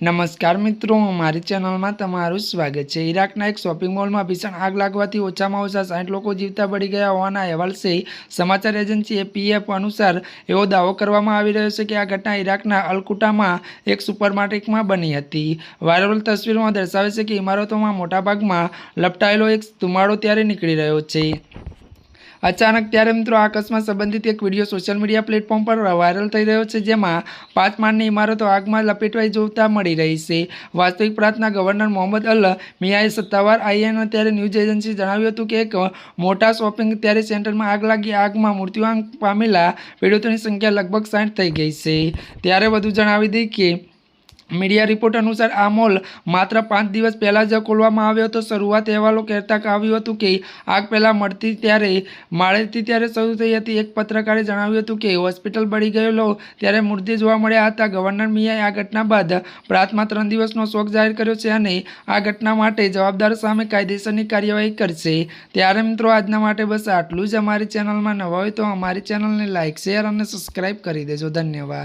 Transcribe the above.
નમસ્કાર મિત્રો, મારી ચેનલમાં તમારું સ્વાગત છે. ઈરાકના એક શોપિંગ મોલમાં ભીષણ આગ લાગવાથી ઓછામાં ઓછા સાઠ લોકો જીવતા પડી ગયા હોવાના અહેવાલ છે. સમાચાર એજન્સી એપીએફ અનુસાર એવો દાવો કરવામાં આવી રહ્યો છે કે આ ઘટના ઈરાકના અલકુટામાં એક સુપરમાર્કેટમાં બની હતી. વાયરલ તસવીરોમાં દર્શાવે છે કે ઇમારતોમાં મોટાભાગમાં લપટાયેલો એક ધુમાડો ત્યારે નીકળી રહ્યો છે. અચાનક ત્યારે મિત્રો આ અકસ્માત સંબંધિત એક વીડિયો સોશિયલ મીડિયા પ્લેટફોર્મ પર વાયરલ થઈ રહ્યો છે, જેમાં પાંચ માળની ઇમારતો આગમાં લપેટવાઈ જોતા મળી રહી છે. વાસ્તવિક પ્રાંતના ગવર્નર મોહમ્મદ અલ મિયાએ સત્તાવાર આઈએન ત્યારે ન્યૂઝ એજન્સી જણાવ્યું હતું કે એક મોટા શોપિંગ ત્યારે સેન્ટરમાં આગ લાગી, આગમાં મૃત્યુઆંક પામેલા પીડિતોની સંખ્યા લગભગ સાઠ થઈ ગઈ છે. ત્યારે વધુ જણાવી દઈએ કે મીડિયા રિપોર્ટ અનુસાર આ મોલ માત્ર પાંચ દિવસ પહેલાં જ ખોલવામાં આવ્યો હતો. શરૂઆત અહેવાલો કહેતા આવ્યું હતું કે આગ પહેલાં મળતી ત્યારે માળેતી ત્યારે શરૂ થઈ હતી. એક પત્રકારે જણાવ્યું હતું કે હોસ્પિટલ બળી ગયેલો ત્યારે મૃત્યુ જોવા મળ્યા હતા. ગવર્નર મિયાએ આ ઘટના બાદ પ્રાંતમાં ત્રણ દિવસનો શોક જાહેર કર્યો છે અને આ ઘટના માટે જવાબદાર સામે કાયદેસરની કાર્યવાહી કરશે. ત્યારે મિત્રો, આજના માટે બસ આટલું જ. અમારી ચેનલમાં નવા હોય તો અમારી ચેનલને લાઇક શેર અને સબસ્ક્રાઈબ કરી દેજો. ધન્યવાદ.